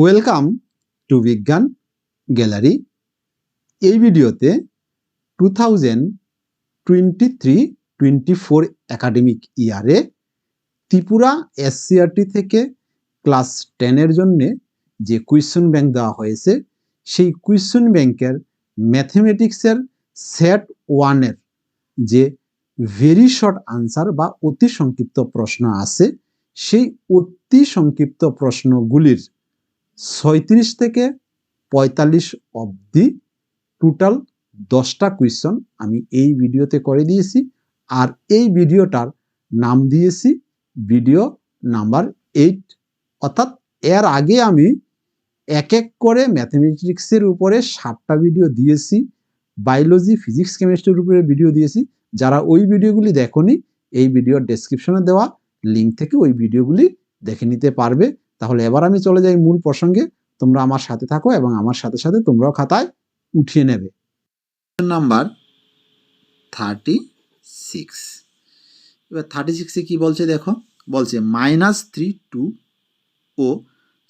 Welcome to বিজ্ঞান gallery এই ভিডিওতে two thousand twenty three twenty four academic ইয়ারে ত্রিপুরা এসসিআরটি থেকে ক্লাস টেনের জন্যে যে কুয়েশন ব্যাংক দেওয়া হয়েছে, সেই কুয়েশন ব্যাংকের ম্যাথমেটিক্সের সেট ওয়ানের যে ভেরি শর্ট আনসার বা অতি সংক্ষিপ্ত প্রশ্ন আছে, সেই অতি সংক্ষিপ্ত প্রশ্নগুলির ছয়ত্রিশ থেকে পঁয়তাল্লিশ অবধি টোটাল দশটা কুয়েশন আমি এই ভিডিওতে করে দিয়েছি। আর এই ভিডিওটার নাম দিয়েছি ভিডিও নাম্বার এইট অর্থাৎ এর আগে আমি এক এক করে ম্যাথমেটিক্সের উপরে সাতটা ভিডিও দিয়েছি বায়োলজি ফিজিক্স কেমিস্ট্রির উপরে ভিডিও দিয়েছি। যারা ওই ভিডিওগুলি দেখনি, এই ভিডিওর ডেসক্রিপশনে দেওয়া লিঙ্ক থেকে ওই ভিডিওগুলি দেখে নিতে পারবে। তাহলে এবার আমি চলে যাই মূল প্রসঙ্গে। তোমরা আমার সাথে থাকো এবং আমার সাথে সাথে তোমরাও খাতায় উঠিয়ে নেবে। নাম্বার থার্টি সিক্স এবার থার্টি সিক্সে কী বলছে দেখো? বলছে মাইনাস থ্রি টু ও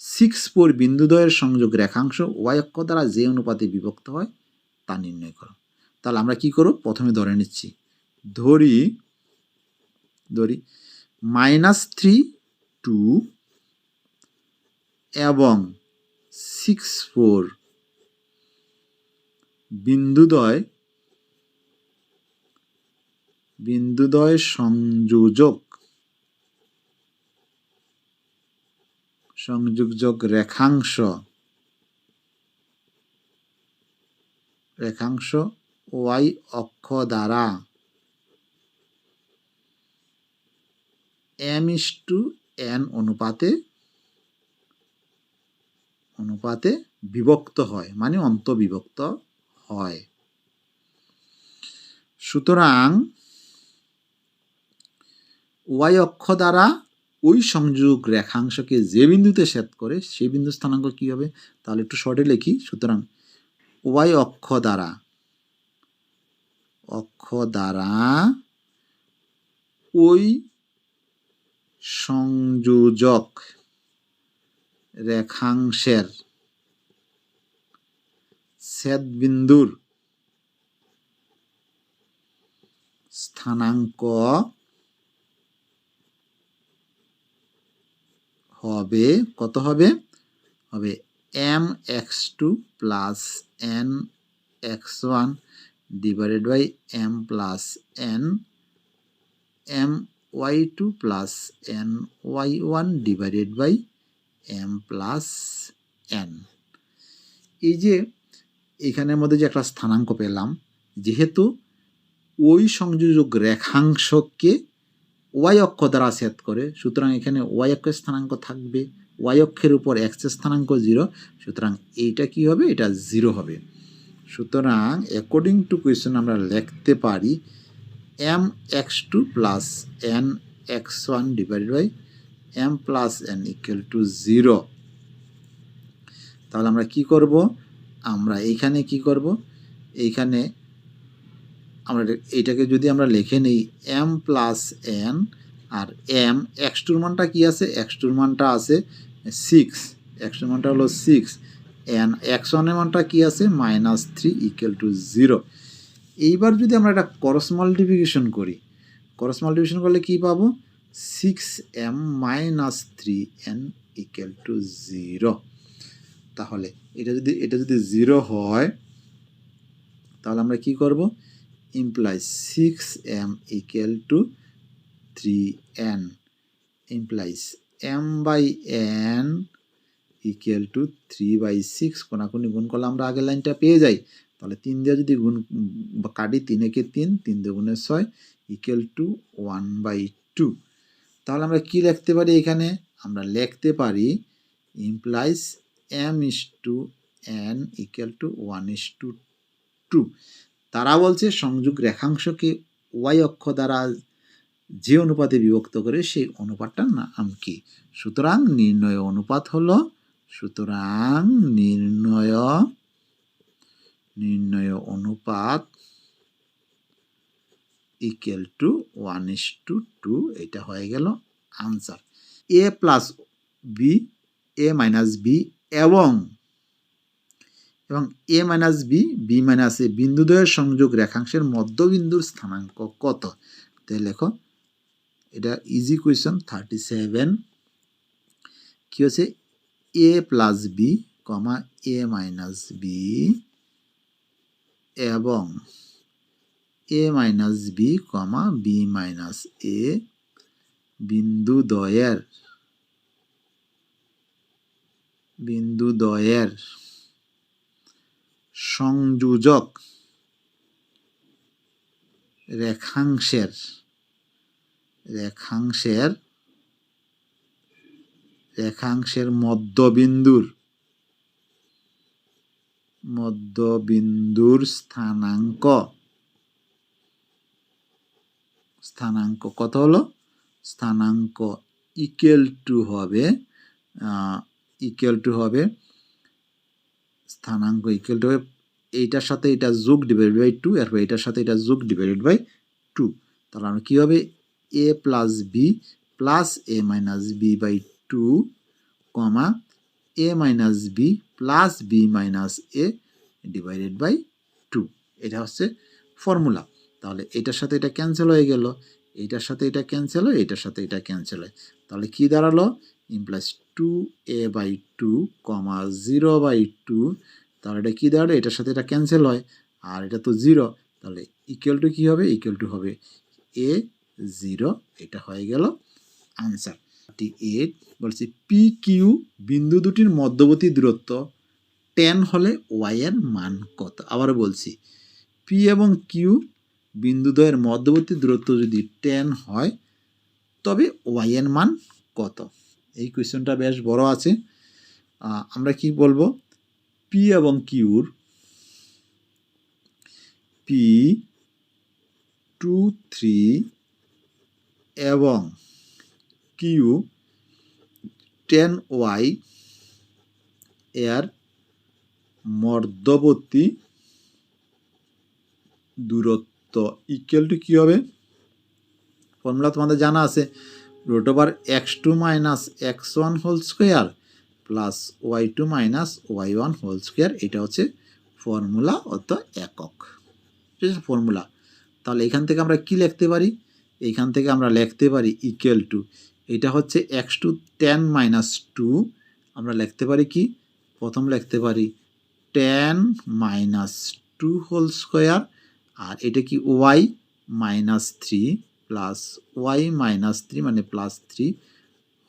সিক্স ফোর বিন্দুদ্বয়ের সংযোগ রেখাংশ ওয়াই অক্ষ দ্বারা যে অনুপাতে বিভক্ত হয়, তা নির্ণয় করো। তাহলে আমরা কি করব? প্রথমে ধরে নিচ্ছি। ধরি ধরি মাইনাস থ্রি টু এবং সিক্স ফোর বিন্দুদয় বিন্দুদয় সংযোজক সংযোজক রেখাংশ রেখাংশ ওয়াই অক্ষ দ্বারা এম ইস টু এন অনুপাতে অনুপাতে বিভক্ত হয় মানে অন্তবিভক্ত হয়। সুতরাং ওয়াই অক্ষ দ্বারা ওই সংযোগ রেখাংশকে যে বিন্দুতে ছেদ করে, সেই বিন্দু স্থানাঙ্ক কি হবে? তাহলে একটু শর্টে লিখি। সুতরাং ওয়াই অক্ষ দ্বারা অক্ষ দ্বারা ওই সংযোজক রেখাংশের ছেদবিন্দুর স্থানাঙ্ক হবে, কত হবে? হবে m x two plus n x one divided by m plus n m y two plus n y one divided by m plus n এই যে এখানের মধ্যে যে একটা স্থানাঙ্ক পেলাম, যেহেতু ওই সংযোজক রেখাংশকে ওয়াই অক্ষ দ্বারা সেট করে, সুতরাং এখানে ওয়াই অক্ষের স্থানাঙ্ক থাকবে, ওয়াই অক্ষের উপর এক্সের স্থানাঙ্ক জিরো, সুতরাং এইটা কি হবে? এটা জিরো হবে। সুতরাং অ্যাকর্ডিং টু কোয়েশ্চেন আমরা লিখতে পারি m x two plus n x one divided by m plus n equal to zero তাহলে আমরা কি করব? আমরা এইখানে কি করব? এইখানে আমরা এইটাকে যদি আমরা লিখে নিই এম প্লাস এন আর এম এক্স টুর মানটা কী আছে? এক্স টুর মানটা আছে সিক্স এক্স টুর মানটা হলো সিক্স এন এক্স ওয়ানের মানটা কী আছে? Minus three equal to zero এইবার যদি আমরা একটা করস মাল্টিপ্লিকেশন করি করস মাল্টিপ্লিকেশন করলে কী পাবো? Six m minus three n equal to zero তাহলে এটা যদি এটা যদি জিরো হয়, তাহলে আমরা কি করব? Implies 6m equal to 3n implies m by n equal to 3 by 6 কোনাকুনি গুণ করলে আমরা আগের লাইনটা পেয়ে যাই। তাহলে তিন দিয়ে যদি গুণ, কাটি তিন একে তিন তিন দুগুণে ছয় equal to one by two তাহলে আমরা কি লিখতে পারি এখানে? আমরা লিখতে পারি implies m is to n equal to one is to two two বলছে সংযোগ রেখাংশকে ওয়াই অক্ষ দ্বারা যে অনুপাতে বিভক্ত করে সেই অনুপাতটার নাম কি? সুতরাং নির্ণয় অনুপাত হলো, সুতরাং নির্ণয় নির্ণয় অনুপাত equal to one is to two two হয়ে গেল answer a plus b a minus b এবং এবং a minus b b minus a বিন্দুদ্বয়ের সংযোগ রেখাংশের মধ্যবিন্দুর স্থানাঙ্ক কত? তাই লেখো, এটা ইজি কোয়েশ্চন থার্টি সেভেন কি হচ্ছে a plus b comma a minus b এবং a minus b comma b minus a বিন্দুদ্বয়ের বিন্দুদ্বয়ের সংযোজক রেখাংশের রেখাংশের রেখাংশের মধ্যবিন্দুর মধ্যবিন্দুর স্থানাঙ্ক স্থানাঙ্ক কত হলো? স্থানাঙ্ক ইকুয়াল টু হবে ইকুয়াল টু হবে, স্থানাঙ্ক ইকুয়াল টু হবে, এইটার সাথে এটা যোগ ডিভাইড বাই টু এরপর এটার সাথে এটা যোগ ডিভাইডেড বাই টু তাহলে আমরা কী হবে? A plus b plus a minus b by two comma a minus b plus b minus a divided by two এটা হচ্ছে ফর্মুলা তাহলে এটার সাথে এটা ক্যান্সেল হয়ে গেল, এটার সাথে এটা ক্যান্সেল হয়, এটার সাথে এটা ক্যান্সেল হয়। তাহলে কি দাঁড়াল? Implies two a by two comma zero by two তাহলে এটা কী দাঁড়াল? এটার সাথে এটা ক্যান্সেল হয়, আর এটা তো জিরো তাহলে ইকুয়াল টু কী হবে? ইকুয়াল টু হবে এ জিরো এটা হয়ে গেল আনসার এইট বলছি পি কিউ বিন্দু দুটির মধ্যবর্তী দূরত্ব টেন হলে ওয়াই এর মান কত? আবার বলছি পি এবং কিউ বিন্দুদ্বয়ের মধ্যবর্তী দূরত্ব যদি টেন হয়, তবে ওয়াই এর মান কত? এই কোয়েশ্চেনটা বেশ বড় আছে। আমরা কি বলব? পি এবং কিউর পি টু থ্রি এবং কিউ টেন ওয়াই এর মধ্যবর্তী দূরত্ব ইকুয়াল টু কী হবে? ফর্মুলা তোমাদের জানা আছে। Root over x two minus x one whole square plus y two minus y one whole square এটা হচ্ছে ফর্মুলা অত একক। ঠিক আছে ফর্মুলা তাহলে এখান থেকে আমরা কি লিখতে পারি? এইখান থেকে আমরা লিখতে পারি ইকুয়াল টু এটা হচ্ছে x two ten minus two আমরা লিখতে পারি কি? প্রথম লিখতে পারি ten minus two whole square আর এটা কি y minus three plus y minus three মানে প্লাস থ্রি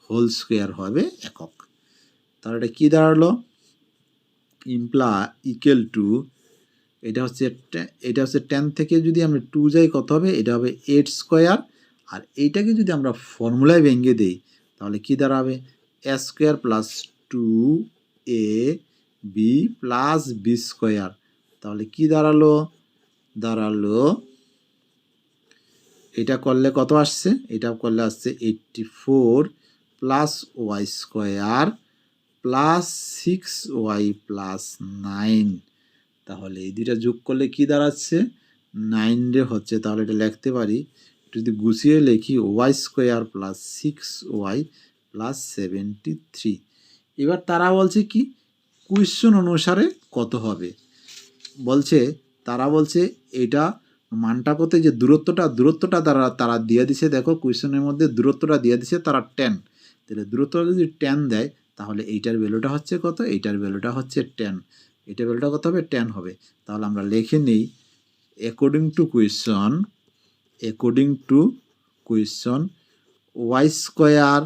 হোল স্কোয়ার হবে একক। তাহলে এটা কী দাঁড়াল? ইমপ্লা ইকুয়াল টু, এটা হচ্ছে এটা হচ্ছে টেন থেকে যদি আমরা টু যাই কত হবে? এটা হবে এইট স্কোয়ার। আর এইটাকে যদি আমরা ফর্মুলায় ভেঙে দিই, তাহলে কি দাঁড়াবে? A square plus two a b plus b square. তাহলে কি দাঁড়াল? দাঁড়াল। এটা করলে কত আসছে? এটা করলে আসছে eighty four plus y square plus six y plus nine. তাহলে এই দুইটা যোগ করলে কি দাঁড়াচ্ছে? নাইন রে হচ্ছে। তাহলে এটা লিখতে পারি যদি গুছিয়ে লিখি, y square plus six y plus seventy three. এবার তারা বলছে কি? কুয়েশন অনুসারে কত হবে? বলছে তারা বলছে, এটা মানটা করতে যে দূরত্বটা দূরত্বটা তারা তারা দিয়ে দিছে, দেখো কুয়েশনের মধ্যে দূরত্বটা দিয়ে দিছে তারা টেন তাহলে দূরত্বটা যদি টেন দেয়, তাহলে এইটার ভ্যালুটা হচ্ছে কত? এইটার ভ্যালুটা হচ্ছে টেন এটার ভ্যালুটা কত হবে? টেন হবে। তাহলে আমরা লিখে নিই according to question according to question y square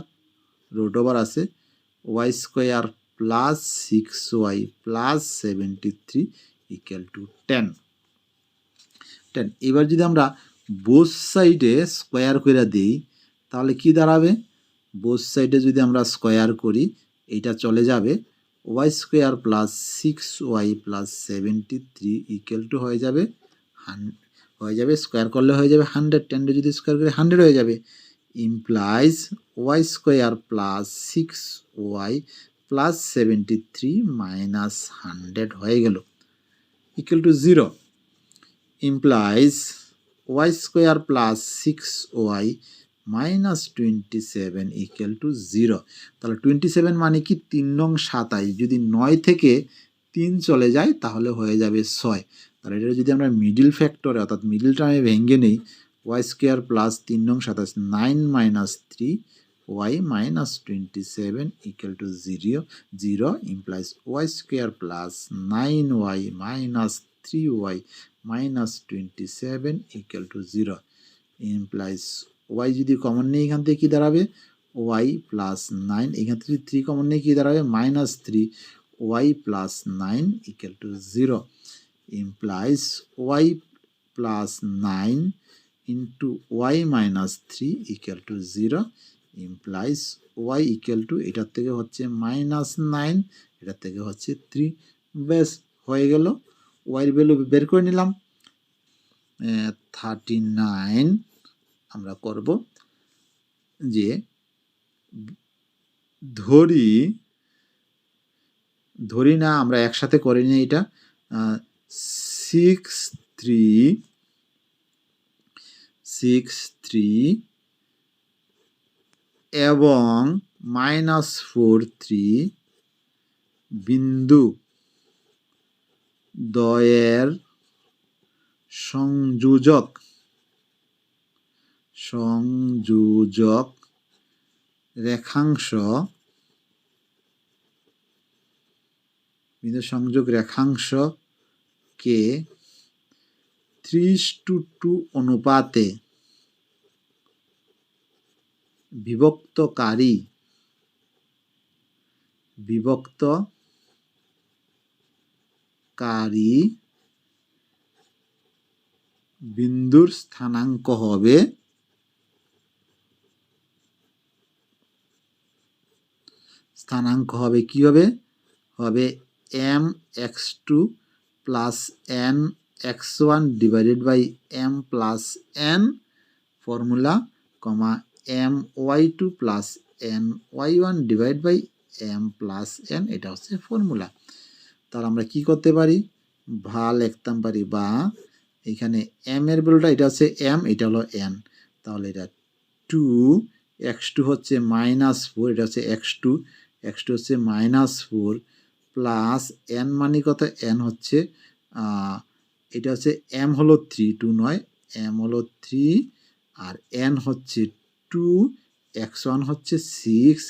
road over আছে y square plus six y plus seventy three equal to ten ten এবার যদি আমরা বোস সাইডে স্কোয়ার করে দিই, তাহলে কি দাঁড়াবে? বোস সাইডে যদি আমরা স্কোয়ার করি, এইটা চলে যাবে y square plus six y plus seventy three equal to হয়ে যাবে হান হয়ে যাবে স্কোয়ার করলে হয়ে যাবে হান্ড্রেড টেনটা যদি স্কোয়ার করে হান্ড্রেড হয়ে যাবে। Implies y square plus six y plus seventy three minus hundred হয়ে গেল। Equal to zero implies y square plus 6y minus twenty seven equal to zero তাহলে টোয়েন্টি সেভেন মানে কি? তিন নং সাতাইশ যদি নয় থেকে তিন চলে যায়, তাহলে হয়ে যাবে ছয়। তাহলে এটা যদি আমরা মিডিল ফ্যাক্টরে অর্থাৎ মিডিল টার্মে ভেঙে নেই ওয়াই স্কোয়ার প্লাস তিন নং সাতাশ nine minus three y minus twenty seven equal to zero zero implies y square plus nine y minus three y minus twenty seven equal to zero implies y যদি common নেই, এখান থেকে কী দাঁড়াবে? Y plus nine এখান থেকে three common নেই, কী দাঁড়াবে? Minus three y plus nine equal to zero implies y plus nine into y minus three equal to zero implies y equal to এটার থেকে হচ্ছে মাইনাস নাইন এটার থেকে হচ্ছে থ্রি ব্যাস, হয়ে গেল। ওয়াইয়ের ভ্যালু বের করে নিলাম। থার্টি নাইন আমরা করব যে, ধরি ধরি না, আমরা একসাথে করে নিই এটা সিক্স থ্রি সিক্স থ্রি এবং মাইনাস ফোর থ্রি বিন্দু দয়ের সংযোজক। সংযোজক রেখাংশ। বিন্দু সংযোগ রেখাংশকে ত্রিশ টু টু অনুপাতে বিভক্তকারী বিভক্তকারী বিন্দুর স্থানাঙ্ক হবে স্থানাঙ্ক হবে কি হবে? হবে m x two plus n x one divided by m plus n formula comma m y two plus n y one divide by m plus n এটা হচ্ছে ফর্মুলা তাহলে আমরা কি করতে পারি? ভা লিখতাম পারি বা এখানে এম এর ভ্যালুটা, এটা হচ্ছে এম এটা হলো এন তাহলে এটা টু এক্স টু হচ্ছে মাইনাস ফোর এটা হচ্ছে এক্স টু এক্স টু হচ্ছে মাইনাস ফোর প্লাস এন মানে কত? এন হচ্ছে এটা হচ্ছে এম হলো থ্রি টু নয় এম হলো থ্রি আর এন হচ্ছে টু এক্স ওয়ান হচ্ছে six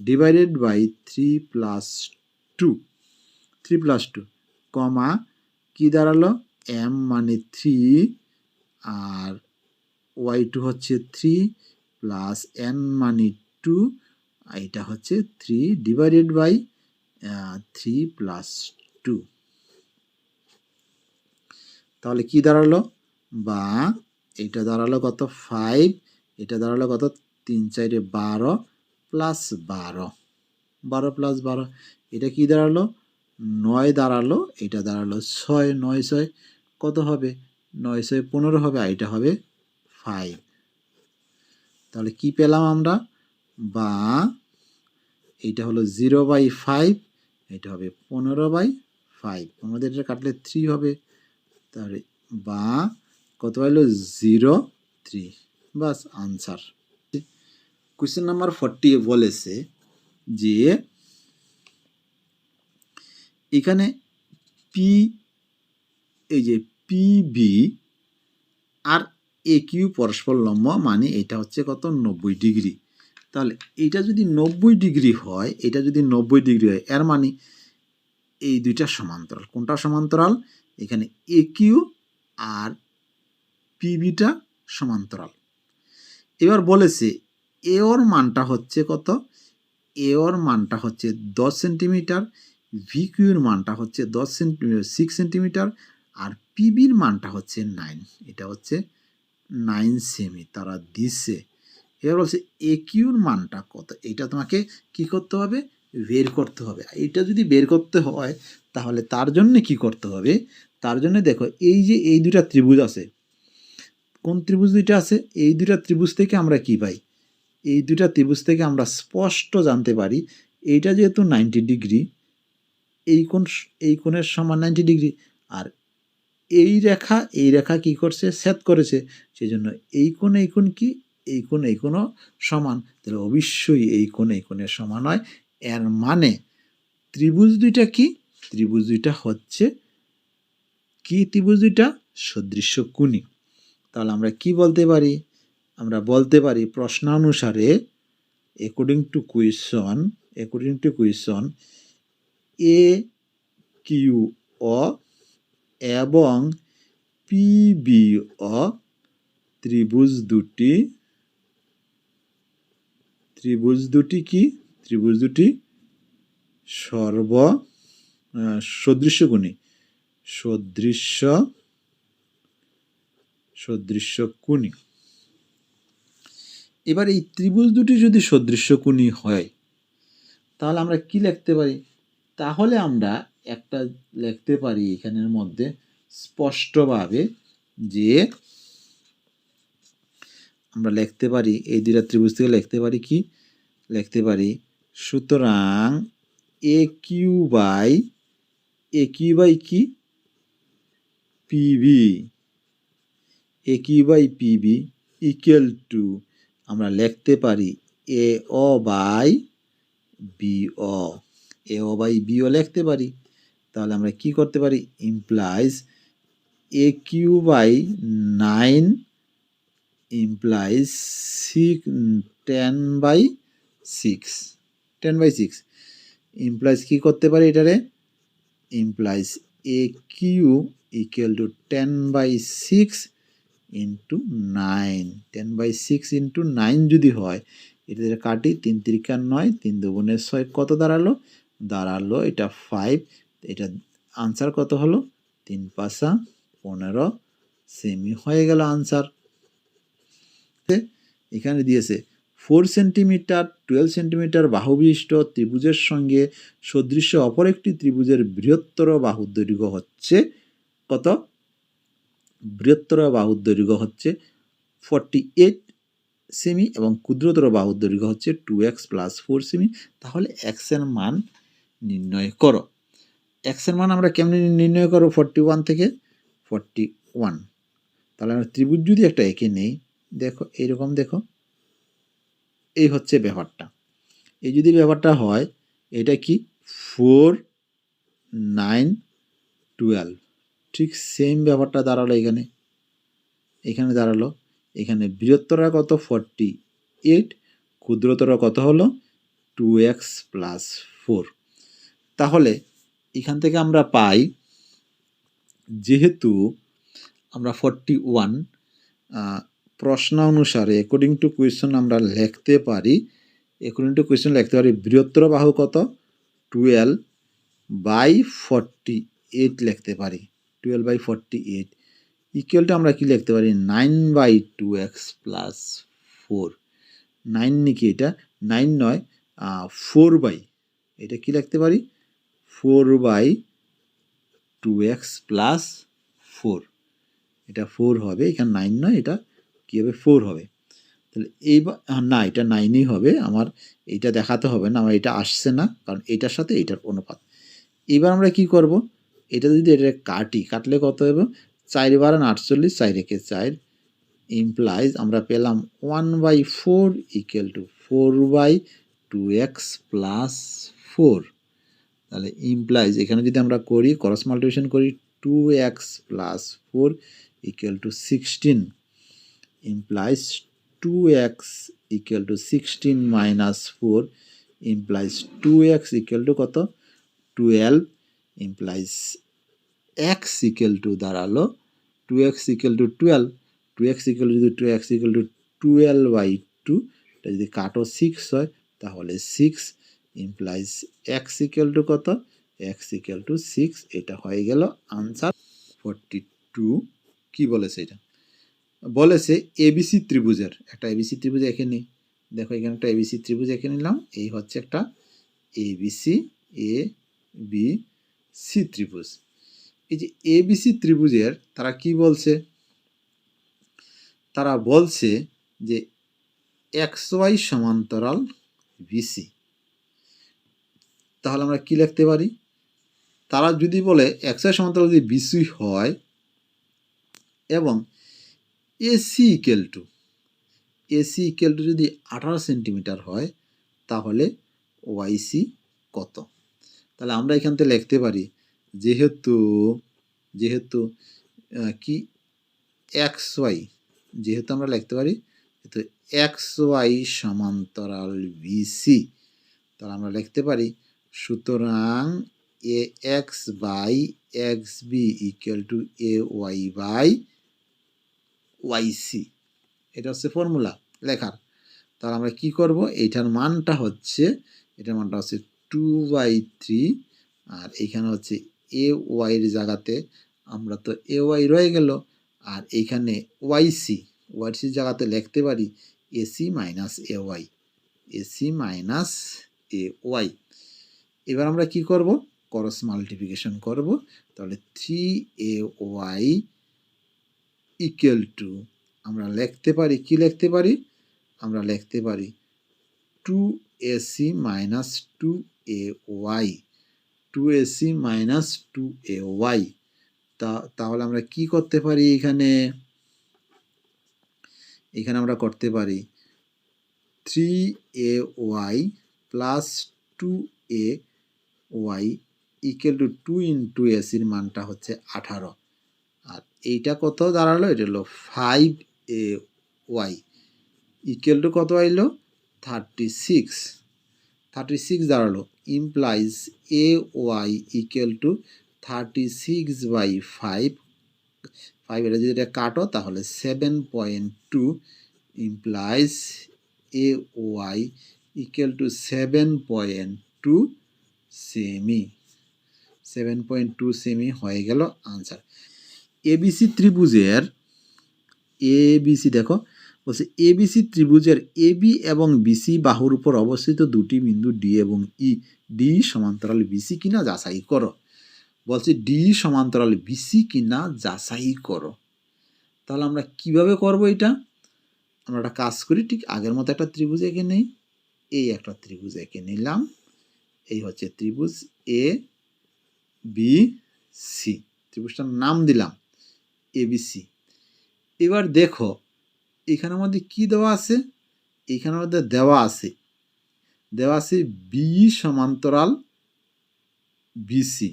divided by three plus two three plus two comma, কি দাঁড়াল? এম মানে থ্রি আর ওয়াই টু হচ্ছে থ্রি প্লাস এন মানে টু। এটা হচ্ছে three divided by three plus two. তাহলে কি দাঁড়াল? বা এটা দাঁড়াল কত? ফাইভ। এটা দাঁড়াল কত? তিন চাইরে বারো প্লাস বারো। বারো প্লাস বারো। এটা কি দাঁড়াল? নয় দাঁড়াল এটা দাঁড়াল ছয়, নয় ছয়, কত হবে? নয় ছয় পনেরো হবে, আর এটা হবে ফাইভ তাহলে কি পেলাম আমরা? বা এইটা হলো জিরো বাই ফাইভ এটা হবে পনেরো বাই ফাইভ আমাদের এটা কাটলে থ্রি হবে। তাহলে বা কত হলো জিরো থ্রি বাস আনসার কোয়েশ্চেন নাম্বার ফর্টি বলেছে যে এখানে পি এই যে পিবি আর এ কিউ পরস্পর লম্ব মানে এটা হচ্ছে কত? নব্বই ডিগ্রি। তাহলে এটা যদি নব্বই ডিগ্রি হয়, এটা যদি নব্বই ডিগ্রি হয়, এর মানে এই দুইটা সমান্তরাল। কোনটা সমান্তরাল? এখানে এ কিউ আর পিবিটা সমান্তরাল। এবার বলেছে এ ওর মানটা হচ্ছে কত? এ ওর মানটা হচ্ছে দশ সেন্টিমিটার। ভি কিউর মানটা হচ্ছে দশ সেন্টিমিটার সিক্স সেন্টিমিটার আর পিবির মানটা হচ্ছে নাইন এটা হচ্ছে নাইন সেমি তারা দিচ্ছে এবার বলছে এ কিউর মানটা কত? এটা তোমাকে কি করতে হবে? বের করতে হবে। এটা যদি বের করতে হয়, তাহলে তার জন্য কি করতে হবে? তার জন্য দেখো, এই যে এই দুটা ত্রিভুজ আছে, কোন ত্রিভুজ দুইটা আছে? এই দুটা ত্রিভুজ থেকে আমরা কি পাই? এই দুটা ত্রিভুজ থেকে আমরা স্পষ্ট জানতে পারি, এইটা যেহেতু নাইনটি ডিগ্রি এই কোণ, এই কোণের সমান নাইনটি ডিগ্রি আর এই রেখা এই রেখা কি করছে? সেট করেছে। সেই জন্য এই কোণ এই কোণ কি? এই কোণ, এই কোণও সমান। তাহলে অবশ্যই এই কোণ, এই কোণের সমান হয়। এর মানে ত্রিভুজ দুইটা কি? ত্রিভুজ দুইটা হচ্ছে কি ত্রিভুজ দুইটা? সদৃশ্য কোণী। তাহলে আমরা কি বলতে পারি? আমরা বলতে পারি প্রশ্নানুসারে according to question according to question A Q অ এবং পিবি অ ত্রিভুজ দুটি। ত্রিভুজ দুটি কি? ত্রিভুজ দুটি সর্ব আহ, সদৃশ্য গুণী সদৃশ্য সদৃশ্য কোণী এবার এই ত্রিভুজ দুটি যদি সদৃশ্য কোণী হয় তাহলে আমরা কি লিখতে পারি? তাহলে আমরা একটা লিখতে পারি এখানের মধ্যে স্পষ্টভাবে যে আমরা লিখতে পারি, এই দুইটা ত্রিভুজ থেকে লিখতে পারি কি? লিখতে পারি, সুতরাং A Q by, A Q by কি? PB. A Q by PB equal to আমরা লিখতে পারি A O by B O. A O by B O লিখতে পারি। তাহলে আমরা কি করতে পারি? Implies A Q by nine implies six ten by six ten by six implies কী করতে পারি এটারে? Implies A Q equal to ten by six into nine ten by six into nine যদি হয় এটা কাটি তিন তিরিকা নয়, তিন দুগুণের ছয় কত দাঁড়াল? দাঁড়াল, এটা ফাইভ এটা আনসার কত হলো? তিন পাঁচা, পনেরো সেমি হয়ে গেল আনসার এখানে দিয়েছে ফোর সেন্টিমিটার টুয়েলভ সেন্টিমিটার বাহু বিশিষ্ট ত্রিভুজের সঙ্গে সদৃশ্য অপর একটি ত্রিভুজের বৃহত্তর বাহুর দৈর্ঘ্য হচ্ছে কত? বৃহত্তর বাহুর দৈর্ঘ্য হচ্ছে ফর্টি এইট সেমি এবং ক্ষুদ্রতর বাহুর দৈর্ঘ্য হচ্ছে টু এক্স প্লাস ফোর সেমি তাহলে এক্সের মান নির্ণয় করো। এক্সের মান আমরা কেমনি নির্ণয় করো? ফর্টি ওয়ান থেকে ফর্টি ওয়ান তাহলে আমরা ত্রিভুজ যদি একটা এঁকে নেই, দেখো, এইরকম দেখো। এই হচ্ছে ব্যাপারটা। এই যদি ব্যাপারটা হয়, এটা কি? ফোর নাইন টুয়েলভ ঠিক সেম ব্যাপারটা দাঁড়াল এখানে। এখানে দাঁড়াল। এখানে বৃহত্তরা কত? ফর্টি এইট ক্ষুদ্রতর কত হলো? টু এক্স প্লাস ফোর তাহলে এখান থেকে আমরা পাই যেহেতু আমরা ফর্টি ওয়ান প্রশ্ন অনুসারে অ্যাকর্ডিং টু কোয়েশ্চন আমরা লিখতে পারি অ্যাকর্ডিং টু কোয়েশ্চন লিখতে পারি বৃহত্তর বাহু কত? টুয়েলভ বাই ফর্টি এইট লিখতে পারি। টুয়েলভ বাই ফর্টি এইট ইকুয়ালটা আমরা কি লিখতে পারি? Nine by two x plus four nine নাকি এটা? নাইন নয় ফোর বাই এটা কি লিখতে পারি? Four by two x plus four. এটা ফোর হবে, এখানে নাইন নয়, এটা কী হবে? ফোর হবে। তাহলে এইবার না, এটা নাইনই হবে, আমার এইটা দেখাতে হবে না, আমার এটা আসছে না, কারণ এটার সাথে এটার অনুপাত। এবার আমরা কি করব? এটা যদি এটা কাটি, কাটলে কত হবে? চার বারান আটচল্লিশ চার রেখে চার ইমপ্লাইজ আমরা পেলাম one by four equal to four by two x plus four. তাহলে ইমপ্লাইজ এখানে যদি আমরা করি ক্রস মাল্টিপ্লিকেশন করি two x plus four equal to sixteen implies two x equal to sixteen minus four implies two x equal to কত? Twelve implies x equal to দাঁড়াল two x equal to twelve two x equal যদি two x equal to twelve by two এটা যদি কাটো six হয়, তাহলে six implies x equal to কত? X equal to six এটা হয়ে গেল আনসার ফোরটি টু কী বলেছে এটা? বলেছে এবিসি ত্রিভুজের, একটা এবিসি ত্রিভুজ এঁকে নিই দেখো, এখানে একটা এবিসি ত্রিভুজ এঁকে নিলাম। এই হচ্ছে একটা এবিসি এ বি সি ত্রিভুজ। এই যে এবিসি ত্রিভুজের, তারা কি বলছে? তারা বলছে যে এক্স ওয়াই সমান্তরাল বিসি তাহলে আমরা কি লিখতে পারি? তারা যদি বলে এক্স ওয়াই সমান্তরাল যদি বিসি হয়, এবং AC equal to AC equal to যদি আঠারো সেন্টিমিটার হয়, তাহলে ওয়াইসি কত? তাহলে আমরা এখান থেকে লিখতে পারি, যেহেতু যেহেতু কি? এক্স ওয়াই যেহেতু আমরা লিখতে পারি তো এক্স ওয়াই সমান্তরাল বিসি তাহলে আমরা লিখতে পারি সুতরাং A X by X B equal to A Y by YC এটা হচ্ছে ফর্মুলা লেখার। তাহলে আমরা কি করব? এইটার মানটা হচ্ছে, এটার মানটা হচ্ছে টু বাই থ্রি আর এইখানে হচ্ছে এ ওয়াইয়ের জায়গাতে আমরা তো এ ওয়াই রয়ে গেল, আর এইখানে ওয়াইসি ওয়াইসির জায়গাতে লিখতে পারি AC minus A Y AC minus A Y এবার আমরা কি করব? করস মাল্টিপ্লিকেশন করব। তাহলে three A Y equal to আমরা লিখতে পারি, কি লিখতে পারি? আমরা লিখতে পারি two AC minus two A Y two AC minus two A Y তা, তাহলে আমরা কি করতে পারি এখানে? এখানে আমরা করতে পারি three A Y plus two A Y equal to two into এসির মানটা হচ্ছে আঠারো। আর এইটা কত দাঁড়াল? এটা হলো five A Y equal to কত আইলো? থার্টি সিক্স থার্টি সিক্স দাঁড়াল। Implies A Y equal to thirty six by five five এটা যদি এটা কাটো, তাহলে seven point two implies A Y equal to seven point two semi seven point two সেমি হয়ে গেল আনসার এবিসি ত্রিভুজের এবিসি দেখো, বলছে এবিসি ত্রিভুজের এবি এবং বিসি বাহুর উপর অবস্থিত দুটি বিন্দু ডি এবং ই ডি সমান্তরাল বিসি কিনা যাচাই করো। বলছে ডি সমান্তরাল বিসি কিনা যাচাই করো। তাহলে আমরা কীভাবে করব এটা? আমরা একটা কাজ করি, ঠিক আগের মতো একটা ত্রিভুজ এঁকে নেই, এই একটা ত্রিভুজ এঁকে নিলাম। এই হচ্ছে ত্রিভুজ এ বি সি ত্রিভুজটার নাম দিলাম এবিসি এবার দেখো, এখানের মধ্যে কি দেওয়া আছে? এখানের মধ্যে দেওয়া আছে দেওয়া আছে বি সমান্তরাল বিসি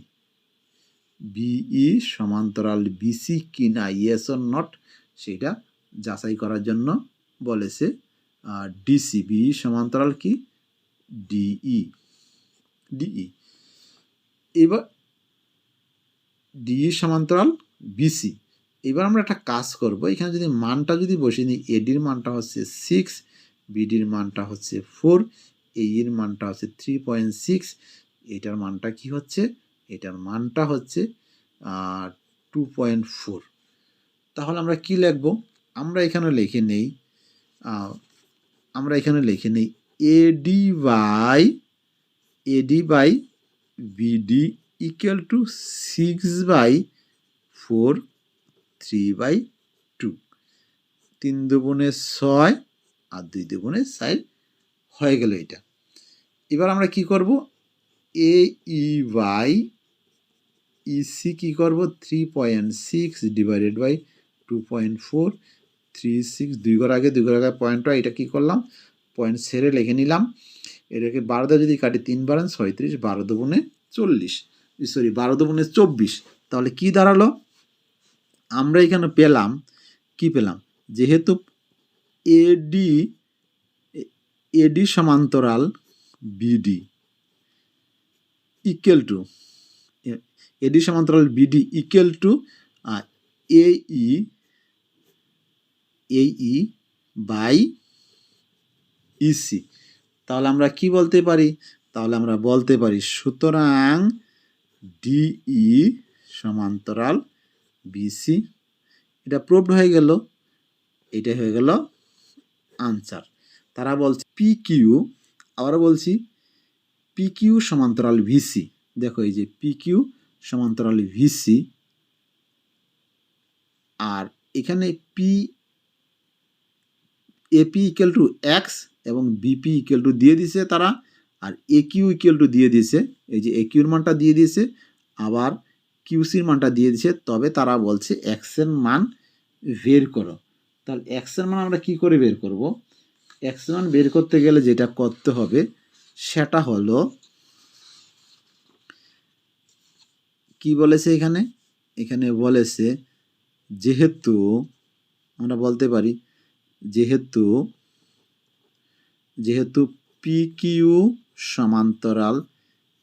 বিই সমান্তরাল বিসি কি না ইয়েস অর নট সেটা যাচাই করার জন্য বলেছে ডিসি বিই সমান্তরাল কি? ডিই ডিই এবার ডিই সমান্তরাল বিসি এবার আমরা একটা কাজ করব, এখানে যদি মানটা যদি বসিয়ে নিই এডির মানটা হচ্ছে সিক্স বিডির মানটা হচ্ছে ফোর এইর মানটা হচ্ছে থ্রি পয়েন্ট সিক্স এটার মানটা কি হচ্ছে? এটার মানটা হচ্ছে টু পয়েন্ট ফোর তাহলে আমরা কি লিখব? আমরা এখানে লিখে নেই আমরা এখানে লিখে নেই AD by AD by BD equal to six by four three by two তিন দুগুণে ছয় আর দুই দুগুণে চার হয়ে গেল এটা। এবার আমরা কি করব? এ ই বাই ইসি কী করব? Three point six divided by two point four three six দুই ঘর আগে, দুই ঘর আগে পয়েন্টটা এটা কী করলাম? পয়েন্ট সেরে লিখে নিলাম। এটাকে বারো যদি কাটি তিন বারান ছয়ত্রিশ বারো দুগুণে চল্লিশ। সরি বারো দুগুণে চব্বিশ। তাহলে কি দাঁড়াল? আমরা এখানে পেলাম, কি পেলাম? যেহেতু এডি এডি সমান্তরাল বিডি ইকুয়াল টু এডি সমান্তরাল বিডি ইকুয়াল টু এই এই বাই ইসি তাহলে আমরা কি বলতে পারি? তাহলে আমরা বলতে পারি, সুতরাং ডিই সমান্তরাল বিসি, এটা প্রুভড হয়ে গেল এটা হয়ে গেল আনসার তারা বলছে পি কিউ আবার বলছি পি কিউ সমান্তরাল ভিসি, দেখো এই যে পি কিউ সমান্তরাল ভিসি, আর এখানে P AP equal to x এবং বিপি ইকুয়াল টু দিয়ে দিছে তারা, আর এ কিউ ইকুয়াল টু দিয়ে দিছে এই যে এ কিউর মানটা দিয়ে দিয়েছে, আবার কিউসির মানটা দিয়ে দিছে তবে তারা বলছে এক্সের মান বের করো। তাহলে এক্সের মান আমরা কি করে বের করব? এক্স মান বের করতে গেলে যেটা করতে হবে, সেটা হলো, কি বলেছে এখানে? এখানে বলেছে, যেহেতু আমরা বলতে পারি, যেহেতু যেহেতু পি কিউ সমান্তরাল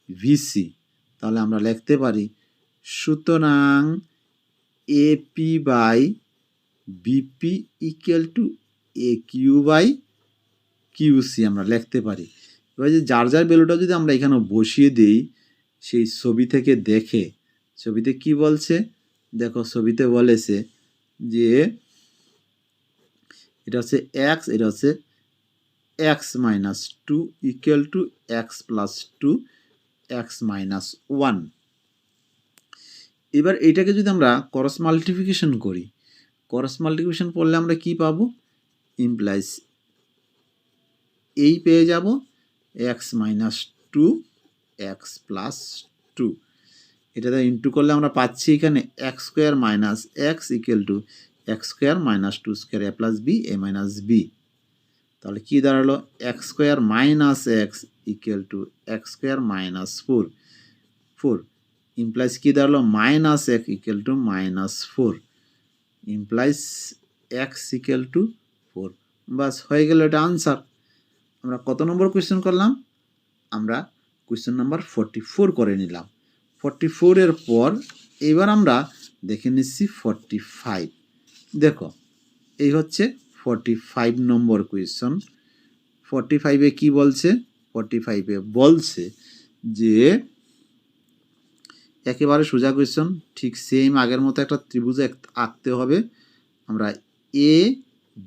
ভিসি তাহলে আমরা লিখতে পারি সুতরাং AP by BP equal to A Q by QC আমরা লিখতে পারি। এবার যে যার যার ভ্যালুটা যদি আমরা এখানে বসিয়ে দিই, সেই ছবি থেকে দেখে, ছবিতে কি বলছে? দেখো, ছবিতে বলেছে যে এটা হচ্ছে এক্স এটা হচ্ছে x minus two equal to x plus two x minus one এবার এটাকে যদি আমরা করস মাল্টিফিকেশন করি করস মাল্টিফিকেশন করলে আমরা কি পাবো? ইমপ্লাইজ এই পেয়ে যাব x minus two x plus two এটাতে ইন্টু করলে আমরা পাচ্ছি এখানে x square minus x equal to x square minus two square A plus B A minus B তাহলে কী দাঁড়াল? X square minus x equal to x square minus four four implies কী দাঁড়াল? Minus x equal to minus four implies x equal to four বাস হয়ে গেল এটা answer আমরা কত নম্বর question করলাম? আমরা কোয়েশ্চেন নাম্বার ফর্টি ফোর করে নিলাম। ফর্টি ফোরের পর এবার আমরা দেখে নিচ্ছি ফর্টি ফাইভ দেখো, এই হচ্ছে ফর্টি ফাইভ নম্বর কোয়েশ্চন ফর্টি ফাইভে কী বলছে? ফর্টি ফাইভে বলছে যে, একেবারে সোজা কোয়েশ্চন ঠিক সেম আগের মতো একটা ত্রিভুজ আঁকতে হবে। আমরা এ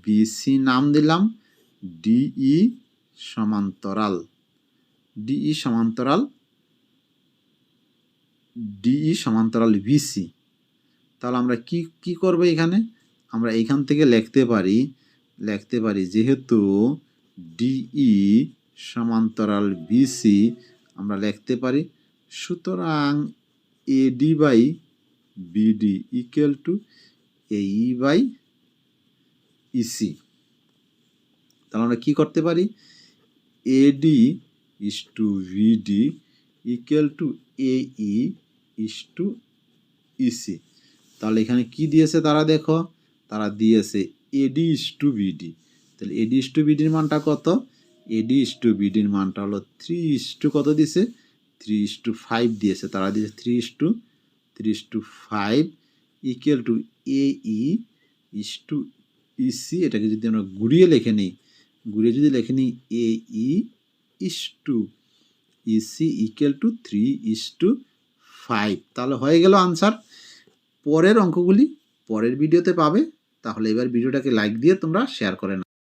বি সি নাম দিলাম ডিই সমান্তরাল। ডিই সমান্তরাল ডিই সমান্তরাল বিসি তাহলে আমরা কি কি করব এখানে? আমরা এখান থেকে লিখতে পারি লিখতে পারি। যেহেতু ডিই সমান্তরাল বিসি আমরা লিখতে পারি, সুতরাং AD by BD equal to AE by EC তাহলে আমরা কি করতে পারি? AD is to BD equal to AE is to EC তাহলে এখানে কি দিয়েছে তারা দেখো? তারা দিয়েছে এডি ইস টু বিডি তাহলে এডি ইস টু বিডির মানটা কত? এডি ইস টু বিডির মানটা হলো থ্রি ইস টু কত দিয়েছে থ্রি ইস টু ফাইভ দিয়েছে। তারা দিয়েছে three is to three is to five equal to A E is to EC এটাকে যদি আমরা ঘুরিয়ে লেখে নিই ঘুরিয়ে যদি লেখে নিই A E is to EC equal to three is to five তাহলে হয়ে গেল আনসার পরের অঙ্কগুলি পরের ভিডিওতে পাবে। তাহলে এবার ভিডিওটাকে লাইক দিয়ে তোমরা শেয়ার করে